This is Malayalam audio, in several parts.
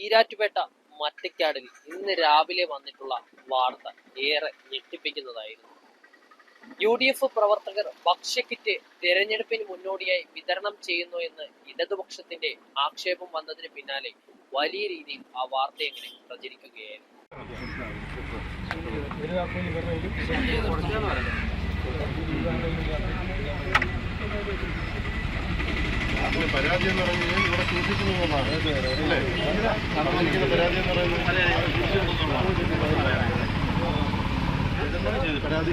ഈരാറ്റുപേട്ട മറ്റക്കാടിൽ ഇന്ന് രാവിലെ വന്നിട്ടുള്ള വാർത്ത ഏറെ ഞെട്ടിപ്പിക്കുന്നതായിരുന്നു. യു ഡി എഫ് പ്രവർത്തകർ ഭക്ഷ്യക്കിറ്റ് തെരഞ്ഞെടുപ്പിന് മുന്നോടിയായി വിതരണം ചെയ്യുന്നു എന്ന് ഇടതുപക്ഷത്തിന്റെ ആക്ഷേപം വന്നതിന് പിന്നാലെ വലിയ രീതിയിൽ ആ വാർത്ത എങ്ങനെ പ്രചരിക്കുകയായിരുന്നു? അതിന് പരാതി എന്ന് പറഞ്ഞു കഴിഞ്ഞാൽ ഇവിടെ സൂക്ഷിക്കുന്നു എന്നുള്ളതാണ് അല്ലേ? നടന്നിരിക്കുന്ന പരാതി എന്ന് പറയുന്നത് പരാതി.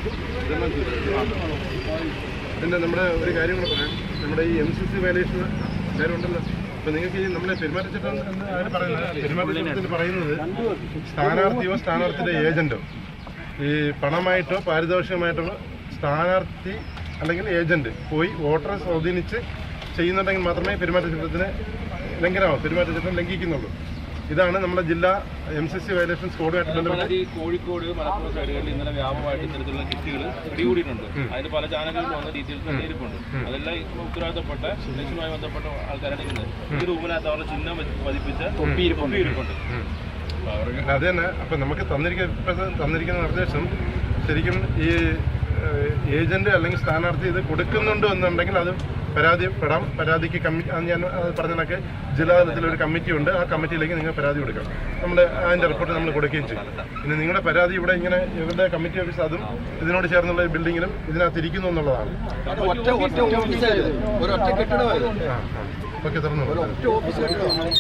പിന്നെ നമ്മുടെ ഒരു കാര്യം കൂടെ പറയാം. നമ്മുടെ ഈ എം സി സി വയലേഷൻ എല്ലാവരും ഉണ്ടല്ലോ അപ്പൊ നിങ്ങൾക്ക് ഈ നമ്മളെ പെരുമാറ്റച്ചട്ടം എന്ന് അവർ പറയുന്നത് പെരുമാറ്റച്ചട്ടത്തിൽ പറയുന്നത് സ്ഥാനാർത്ഥിയോ സ്ഥാനാർത്ഥിയുടെ ഏജന്റോ? ഈ പണമായിട്ടോ പാരിതോഷികമായിട്ടോ സ്ഥാനാർത്ഥി അല്ലെങ്കിൽ ഏജന്റ് പോയി വോട്ടറെ സ്വാധീനിച്ച് ചെയ്യുന്നുണ്ടെങ്കിൽ മാത്രമേ പെരുമാറ്റച്ചട്ടത്തിന് ലംഘനമാവും. പെരുമാറ്റച്ചട്ടം ലംഘിക്കുന്നുള്ളൂ. ഇതാണ് നമ്മുടെ ജില്ലാ എം സി സി വയലേഷൻ സ്കോഡുമായിട്ട് ബന്ധപ്പെട്ട് കോഴിക്കോട് മലപ്പുറം സൈഡുകളിൽ ഇന്നലെ വ്യാപകമായിട്ട് ഇത്തരത്തിലുള്ള കിറ്റുകൾ പിടികൂടിയിട്ടുണ്ട്. അതിന് പല ചാനലുകളിൽ വന്ന ഡീറ്റെയിൽസ് നേരിട്ടുണ്ട് അതെല്ലാം ഉത്തരവാദിത്തപ്പെട്ട ലക്ഷ്യമായി ബന്ധപ്പെട്ട ആൾക്കാരാണ് ഇന്ന്. ഈ റൂമിനകത്ത് അവരുടെ ചിഹ്നം പതിപ്പിച്ച് ഒപ്പിയിരിപ്പുണ്ട് അത് തന്നെ. അപ്പൊ നമുക്ക് തന്നിരിക്കുന്ന തന്നിരിക്കുന്ന നിർദ്ദേശം ശരിക്കും ഈ ഏജന്റ് അല്ലെങ്കിൽ സ്ഥാനാർത്ഥി ഇത് കൊടുക്കുന്നുണ്ടോ എന്നുണ്ടെങ്കിൽ അത് പരാതിപ്പെടാം പരാതിക്ക് കമ്മിറ്റി ഞാൻ പറഞ്ഞ കണക്ക് ജില്ലാതലത്തിൽ ഒരു കമ്മിറ്റി ഉണ്ട്. ആ കമ്മിറ്റിയിലേക്ക് നിങ്ങൾ പരാതി കൊടുക്കണം. നമ്മൾ അതിന്റെ റിപ്പോർട്ട് നമ്മൾ കൊടുക്കുകയും ചെയ്യും. പിന്നെ നിങ്ങളുടെ പരാതി ഇവിടെ ഇങ്ങനെ ഇവരുടെ കമ്മിറ്റി ഓഫീസ് അതും ഇതിനോട് ചേർന്നുള്ള ബിൽഡിങ്ങിലും ഇതിനകത്ത് ഇരിക്കുന്നു എന്നുള്ളതാണ്. ഒറ്റ ഒറ്റ ഓഫീസായിരുന്നു ഒരു ഒറ്റ കെട്ടിടമായിരുന്നു. ആ ഓക്കെ തുറന്നു ഒറ്റ ഓഫീസ് കെട്ടിടമാണ്.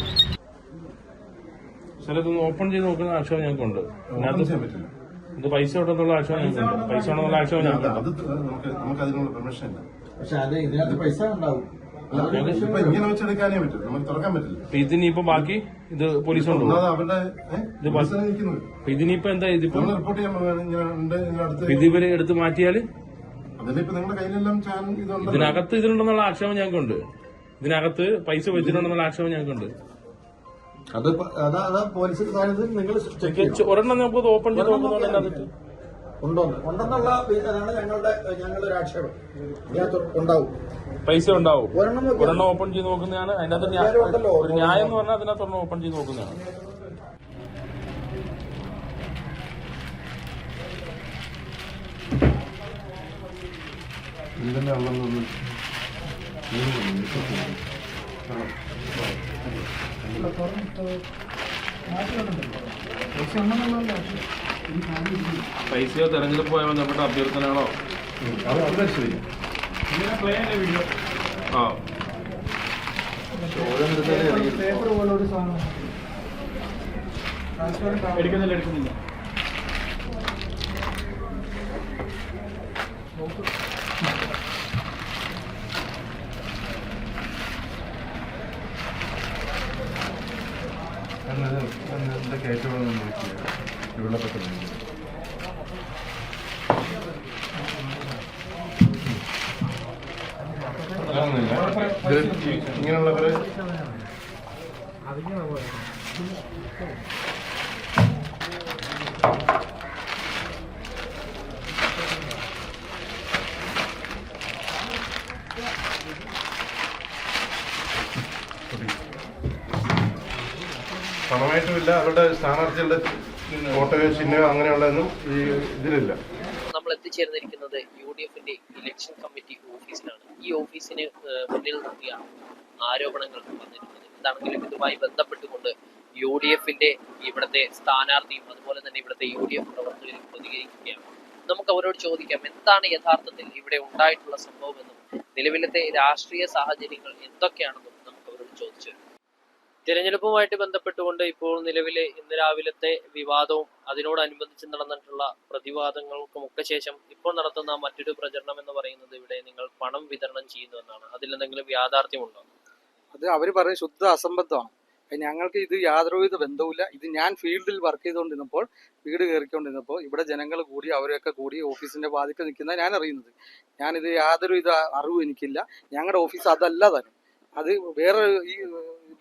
ചിലതൊന്ന് ഓപ്പൺ ചെയ്ത് നോക്കുന്ന ആക്ഷേപം ഞങ്ങൾക്കുണ്ട്. ഇത് പൈസ ഉണ്ടെന്നുള്ള ആക്ഷേപം ഞങ്ങൾക്കുണ്ട്. പൈസ ഉണ്ടെന്നുള്ള ആക്ഷേപം ഞങ്ങൾക്കുണ്ട്. അത് നമുക്ക് നമുക്ക് അതിനുള്ള പെർമിഷൻ ഇല്ല. പക്ഷെ അത് ഇതിനകത്ത് പൈസ ഉണ്ടാവും. ഇപ്പൊ ഇങ്ങനെ വെച്ചെടുക്കാനേ പറ്റും. നമുക്ക് തുറക്കാൻ പറ്റില്ല. ഇതിനിപ്പോ ബാക്കി ഇത് പോലീസ് അവരുടെ ഇത് നിൽക്കുന്നത് ഇതിനിപ്പോ എന്താ ഇതിപ്പോ? നമ്മൾ റിപ്പോർട്ട് ചെയ്യാൻ പോകുന്നത് ഇങ്ങനെ ഉണ്ട് ഇതിന്റെ അടുത്ത് ഇത് ഇവർ എടുത്ത് മാറ്റിയാൽ? അതിലിപ്പോ നിങ്ങളുടെ കയ്യിലെല്ലാം ഇതുണ്ട് ഇതിനകത്ത് ഇതിലുണ്ടെന്നുള്ള ആക്ഷേപം ഞങ്ങൾക്കുണ്ട്. ഇതിനകത്ത് പൈസ വെച്ചിട്ടുണ്ടെന്നുള്ള ആക്ഷേപം ഞങ്ങൾക്കുണ്ട്. അത് പ- അതാ അതാ പോലീസ് നിങ്ങൾ ചെക്ക് ചെയ്യും ഒരെണ്ണം നമുക്ക് ഓപ്പൺ ചെയ്ത് നോക്കുന്നുണ്ട് അതിനകത്ത് ഉണ്ടോ ഉണ്ടെന്നുള്ള ഇതാണ് ഞങ്ങളുടെ ഞങ്ങളുടെ ഒരു ആക്ഷേപം. ഇതിനകത്ത് ഉണ്ടാവും. പൈസ ഉണ്ടാവും. ഒരെണ്ണം നോക്കിയാൽ ഒരെണ്ണം ഓപ്പൺ ചെയ്ത് നോക്കുന്നതാണ്. അതിനകത്ത് ന്യാ- എല്ലാവരും ഉണ്ടല്ലോ. ഒരു ന്യായം എന്ന് പറഞ്ഞാൽ അതിനകത്ത് ഒരെണ്ണം ഓപ്പൺ ചെയ്ത് നോക്കുന്നതാണ്. ഇതിന്റെ അളന്നൊന്നും പൈസയോ തെരഞ്ഞെടുപ്പുമായി ബന്ധപ്പെട്ട അഭ്യർത്ഥനകളോ? ആ. എടുക്കുന്നില്ല എടുക്കുന്നില്ല. ഇങ്ങനെയുള്ളവര് പണമായിട്ടുമില്ല അവരുടെ സ്ഥാനാർത്ഥികളുടെ ഫോട്ടോയോ ചിഹ്നയോ അങ്ങനെയുള്ളതൊന്നും ഈ ഇതിലില്ല. നമ്മൾ എത്തിച്ചേർന്നിരിക്കുന്നത് യു ഡി എഫിന്റെ ഏഹ്, മുന്നിൽ നിർത്തിയാണ് ആരോപണങ്ങൾ വന്നിരുന്നത്. എന്താണെങ്കിലും ഇതുമായി ബന്ധപ്പെട്ടുകൊണ്ട് യു ഡി എഫിന്റെ ഇവിടുത്തെ സ്ഥാനാർത്ഥിയും അതുപോലെ തന്നെ ഇവിടുത്തെ യു ഡി എഫ് പ്രവർത്തകരും പ്രതികരിക്കുകയാണ്. നമുക്ക് അവരോട് ചോദിക്കാം എന്താണ് യഥാർത്ഥത്തിൽ ഇവിടെ ഉണ്ടായിട്ടുള്ള സംഭവമെന്നും നിലവിലത്തെ രാഷ്ട്രീയ സാഹചര്യങ്ങൾ എന്തൊക്കെയാണെന്നും നമുക്ക് അവരോട് ചോദിച്ചു തിരഞ്ഞെടുപ്പുമായിട്ട് ബന്ധപ്പെട്ടുകൊണ്ട് ഇപ്പോൾ നിലവിലെ ഇന്ന് രാവിലത്തെ വിവാദവും അതിനോടനുബന്ധിച്ച് നടന്നിട്ടുള്ള പ്രതിവാദങ്ങൾക്കും ഒക്കെ ശേഷം ഇപ്പോൾ നടത്തുന്ന മറ്റൊരു പ്രചരണം എന്ന് പറയുന്നത് ഇവിടെ നിങ്ങൾ പണം വിതരണം ചെയ്യുന്നു എന്നാണ്. അതിൽ എന്തെങ്കിലും യാഥാർത്ഥ്യമുണ്ടോ? അത് അവർ പറയുന്നത് ശുദ്ധ അസംബന്ധമാണ് ഞങ്ങൾക്ക് ഇത് യാതൊരുവിധ ബന്ധവുമില്ല. ഇത് ഞാൻ ഫീൽഡിൽ വർക്ക് ചെയ്തുകൊണ്ടിരുന്നപ്പോൾ വീട് കയറിക്കൊണ്ടിരുന്നപ്പോൾ ഇവിടെ ജനങ്ങൾ കൂടി അവരൊക്കെ കൂടി ഓഫീസിന്റെ വാതിക്കൽ നിൽക്കുന്ന ഞാൻ അറിയുന്നത്. ഞാനിത് യാതൊരുവിധ അറിവും എനിക്കില്ല. ഞങ്ങളുടെ ഓഫീസ് അതല്ല തന്നെ. അത് വേറെ ഈ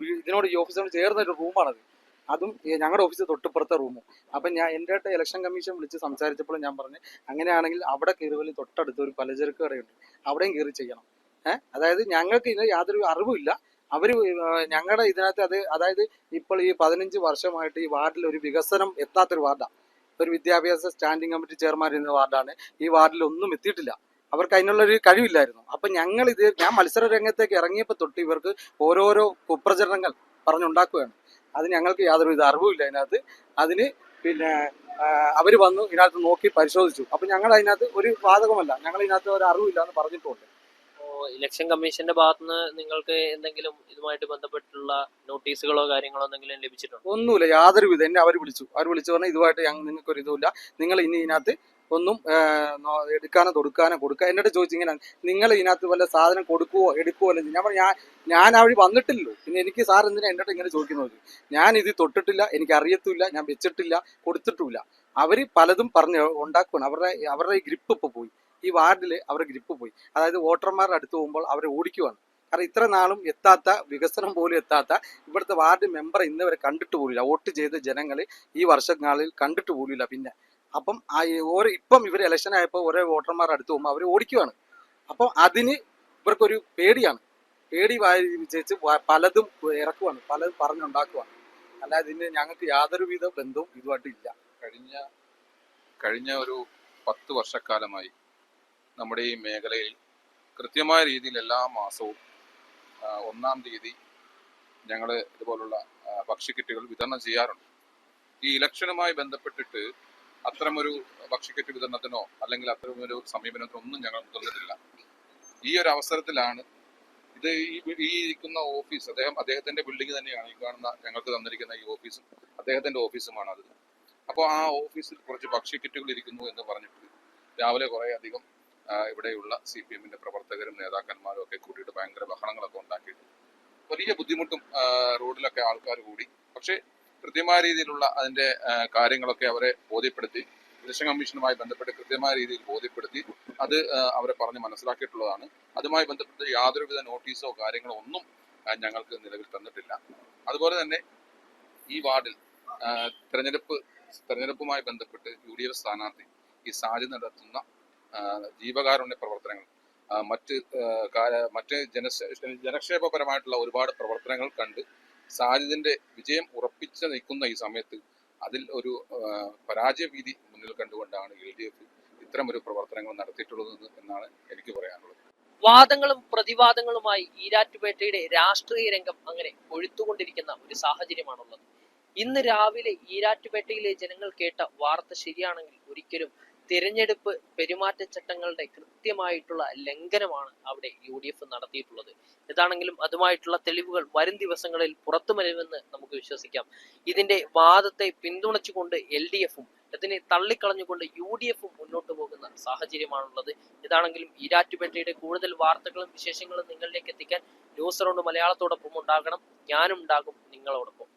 ഇതിനോട് ഈ ഓഫീസിനോട് ചേർന്ന ഒരു റൂമാണത്. അതും ഞങ്ങളുടെ ഓഫീസ് തൊട്ടിപ്പുറത്തെ റൂമും. അപ്പം ഞാൻ എന്റെ അടുത്ത് ഇലക്ഷൻ കമ്മീഷൻ വിളിച്ച് സംസാരിച്ചപ്പോൾ ഞാൻ പറഞ്ഞു അങ്ങനെയാണെങ്കിൽ അവിടെ കയറുവല്ലി തൊട്ടടുത്ത് ഒരു പലചരക്ക് കടയുണ്ട്. അവിടെയും കയറി ചെയ്യണം. ഏഹ് അതായത് ഞങ്ങൾക്ക് ഇതിന് യാതൊരു അറിവുമില്ല. അവർ ഞങ്ങളുടെ ഇതിനകത്ത് അത് അതായത് ഇപ്പോൾ ഈ പതിനഞ്ച് വർഷമായിട്ട് ഈ വാർഡിൽ ഒരു വികസനം എത്താത്തൊരു വാർഡാണ് ഒരു വിദ്യാഭ്യാസ സ്റ്റാൻഡിംഗ് കമ്മിറ്റി ചെയർമാൻ ഇരുന്ന വാർഡാണ്. ഈ വാർഡിൽ ഒന്നും എത്തിയിട്ടില്ല. അവർക്ക് അതിനുള്ളൊരു കഴിവില്ലായിരുന്നു. അപ്പൊ ഞങ്ങൾ ഇത് ഞാൻ മത്സര രംഗത്തേക്ക് ഇറങ്ങിയപ്പോൾ തൊട്ട് ഇവർക്ക് ഓരോരോ കുപ്രചരണങ്ങൾ പറഞ്ഞുണ്ടാക്കുകയാണ്. അത് ഞങ്ങൾക്ക് യാതൊരു ഇത് അറിവുമില്ല അതിനകത്ത്. അതിന് പിന്നെ അവർ വന്നു ഇതിനകത്ത് നോക്കി പരിശോധിച്ചു. അപ്പൊ ഞങ്ങൾ അതിനകത്ത് ഒരു ബാധകമല്ല ഞങ്ങൾ ഇതിനകത്ത് ഒരു അറിവില്ല എന്ന് പറഞ്ഞിട്ടുണ്ട് ഇലക്ഷൻ കമ്മീഷന്റെ ഭാഗത്തുനിന്ന് നിങ്ങൾക്ക് എന്തെങ്കിലും ഇതുമായിട്ട് ബന്ധപ്പെട്ടുള്ള നോട്ടീസുകളോ കാര്യങ്ങളോ എന്തെങ്കിലും ലഭിച്ചിട്ടുണ്ടോ? ഒന്നുമില്ല യാതൊരു വിധം. എന്നെ അവർ വിളിച്ചു. അവർ വിളിച്ചു പറഞ്ഞാൽ ഇതുമായിട്ട് ഞങ്ങൾ നിങ്ങൾക്ക് ഒരു ഇതുമില്ല നിങ്ങൾ ഇനി ഇതിനകത്ത് ഒന്നും എടുക്കാനോ തൊടുക്കാനോ കൊടുക്കുക എന്നിട്ട് ചോദിച്ചിങ്ങനെ നിങ്ങൾ ഇതിനകത്ത് വല്ല സാധനം കൊടുക്കുവോ എടുക്കുവോ അല്ലെങ്കിൽ ഞാൻ ഞാൻ ഞാൻ ആ വഴി വന്നിട്ടില്ലല്ലോ. പിന്നെ എനിക്ക് സാർ എന്തിനാ എന്നിട്ട് ഇങ്ങനെ ചോദിക്കുന്നത് ഞാൻ ഇത് തൊട്ടിട്ടില്ല എനിക്ക് അറിയത്തില്ല ഞാൻ വെച്ചിട്ടില്ല കൊടുത്തിട്ടില്ല അവർ പലതും പറഞ്ഞ് ഉണ്ടാക്കുകയാണ് അവരുടെ അവരുടെ ഈ ഗ്രിപ്പ് ഇപ്പോൾ പോയി. ഈ വാർഡിൽ അവരുടെ ഗ്രിപ്പ് പോയി. അതായത് വോട്ടർമാരുടെ അടുത്ത് പോകുമ്പോൾ അവരെ ഓടിക്കുവാണ്. കാരണം ഇത്ര നാളും എത്താത്ത വികസനം പോലും എത്താത്ത ഇവിടുത്തെ വാർഡ് മെമ്പർ ഇന്നവരെ കണ്ടിട്ട് പോലില്ല വോട്ട് ചെയ്ത ജനങ്ങൾ ഈ വർഷങ്ങളിൽ കണ്ടിട്ട് പോലില്ല പിന്നെ അപ്പം ആ ഓരോ ഇപ്പം ഇവർ ഇലക്ഷൻ ആയപ്പോൾ ഓരോ വോട്ടർമാർ അടുത്ത് പോകുമ്പോൾ അവർ ഓടിക്കുവാണ്. അപ്പം അതിന് ഇവർക്കൊരു പേടിയാണ്. പേടി വിജയിച്ച് പലതും ഇറക്കുവാണ്. പലതും പറഞ്ഞുണ്ടാക്കുവാണ്. അല്ലാതെ ഇതിന് ഞങ്ങൾക്ക് യാതൊരു വിധ ബന്ധവും ഇതുമായിട്ട് ഇല്ല. കഴിഞ്ഞ കഴിഞ്ഞ ഒരു പത്ത് വർഷക്കാലമായി നമ്മുടെ ഈ മേഖലയിൽ കൃത്യമായ രീതിയിൽ എല്ലാ മാസവും ഒന്നാം തീയതി ഞങ്ങൾ ഇതുപോലുള്ള ഭക്ഷ്യക്കിറ്റുകൾ വിതരണം ചെയ്യാറുണ്ട്. ഈ ഇലക്ഷനുമായി ബന്ധപ്പെട്ടിട്ട് അത്തരമൊരു ഭക്ഷ്യക്കിറ്റ് വിതരണത്തിനോ അല്ലെങ്കിൽ അത്തരമൊരു സമീപനത്തിനോ ഒന്നും ഞങ്ങൾ മുതിർന്നിട്ടില്ല ഈ ഒരു അവസരത്തിലാണ് ഇത് ഈ ഇരിക്കുന്ന ഓഫീസ് അദ്ദേഹം അദ്ദേഹത്തിന്റെ ബിൽഡിംഗ് തന്നെയാണ് ഈ കാണുന്ന ഞങ്ങൾക്ക് തന്നിരിക്കുന്ന ഈ ഓഫീസും അദ്ദേഹത്തിന്റെ ഓഫീസുമാണ് അത്. അപ്പോൾ ആ ഓഫീസിൽ കുറച്ച് ഭക്ഷ്യക്കിറ്റുകൾ ഇരിക്കുന്നു എന്ന് പറഞ്ഞിട്ട് രാവിലെ കുറേ അധികം ഇവിടെയുള്ള സി പി എമ്മിന്റെ പ്രവർത്തകരും നേതാക്കന്മാരും ഒക്കെ കൂട്ടിയിട്ട് ഭയങ്കര ബഹളങ്ങളൊക്കെ ഉണ്ടാക്കിയിട്ട് വലിയ ബുദ്ധിമുട്ടും റോഡിലൊക്കെ ആൾക്കാർ കൂടി. പക്ഷേ കൃത്യമായ രീതിയിലുള്ള അതിന്റെ കാര്യങ്ങളൊക്കെ അവരെ ബോധ്യപ്പെടുത്തി ഇലക്ഷൻ കമ്മീഷനുമായി ബന്ധപ്പെട്ട് കൃത്യമായ രീതിയിൽ ബോധ്യപ്പെടുത്തി അത് അവരെ പറഞ്ഞ് മനസ്സിലാക്കിയിട്ടുള്ളതാണ്. അതുമായി ബന്ധപ്പെട്ട് യാതൊരുവിധ നോട്ടീസോ കാര്യങ്ങളോ ഒന്നും ഞങ്ങൾക്ക് നിലവിൽ തന്നിട്ടില്ല. അതുപോലെ തന്നെ ഈ വാർഡിൽ തെരഞ്ഞെടുപ്പ് തെരഞ്ഞെടുപ്പുമായി ബന്ധപ്പെട്ട് യു ഡി എഫ് സ്ഥാനാർത്ഥി ഈ സാജി നടത്തുന്ന ജീവകാരുണ്യ പ്രവർത്തനങ്ങൾ മറ്റ് മറ്റ് ജനക്ഷ ജനക്ഷേമപരമായിട്ടുള്ള ഒരുപാട് പ്രവർത്തനങ്ങൾ കണ്ട് സാജിദിന്റെ വിജയം ഉറപ്പിച്ച് നിൽക്കുന്ന ഈ സമയത്ത് അതിൽ ഒരു പരാജയ ഭീതി മുന്നിൽ കണ്ടുകൊണ്ടാണ് എൽ ഡി എഫ് ഇത്തരം ഒരു പ്രവർത്തനങ്ങൾ നടത്തിയിട്ടുള്ളത് എന്നാണ് എനിക്ക് പറയാനുള്ളത്. വാദങ്ങളും പ്രതിവാദങ്ങളുമായി ഈരാറ്റുപേട്ടയുടെ രാഷ്ട്രീയ രംഗം അങ്ങനെ കൊഴുത്തുകൊണ്ടിരിക്കുന്ന ഒരു സാഹചര്യമാണുള്ളത്. ഇന്ന് രാവിലെ ഈരാറ്റുപേട്ടയിലെ ജനങ്ങൾ കേട്ട വാർത്ത ശരിയാണെങ്കിൽ ഒരിക്കലും തിരഞ്ഞെടുപ്പ് പെരുമാറ്റച്ചട്ടങ്ങളുടെ കൃത്യമായിട്ടുള്ള ലംഘനമാണ് അവിടെ യു ഡി എഫ് നടത്തിയിട്ടുള്ളത്. ഇതാണെങ്കിലും അതുമായിട്ടുള്ള തെളിവുകൾ വരും ദിവസങ്ങളിൽ പുറത്തു വരുമെന്ന് നമുക്ക് വിശ്വസിക്കാം. ഇതിന്റെ വാദത്തെ പിന്തുണച്ചുകൊണ്ട് എൽ ഡി എഫും ഇതിനെ തള്ളിക്കളഞ്ഞുകൊണ്ട് യു ഡി എഫും മുന്നോട്ട് പോകുന്ന സാഹചര്യമാണുള്ളത്. ഇതാണെങ്കിലും ഈരാറ്റുപേട്ടയുടെ കൂടുതൽ വാർത്തകളും വിശേഷങ്ങളും നിങ്ങളിലേക്ക് എത്തിക്കാൻ ന്യൂസ് റൗണ്ട് മലയാളത്തോടൊപ്പം ഉണ്ടാകണം. ഞാനും ഉണ്ടാകും നിങ്ങളോടൊപ്പം.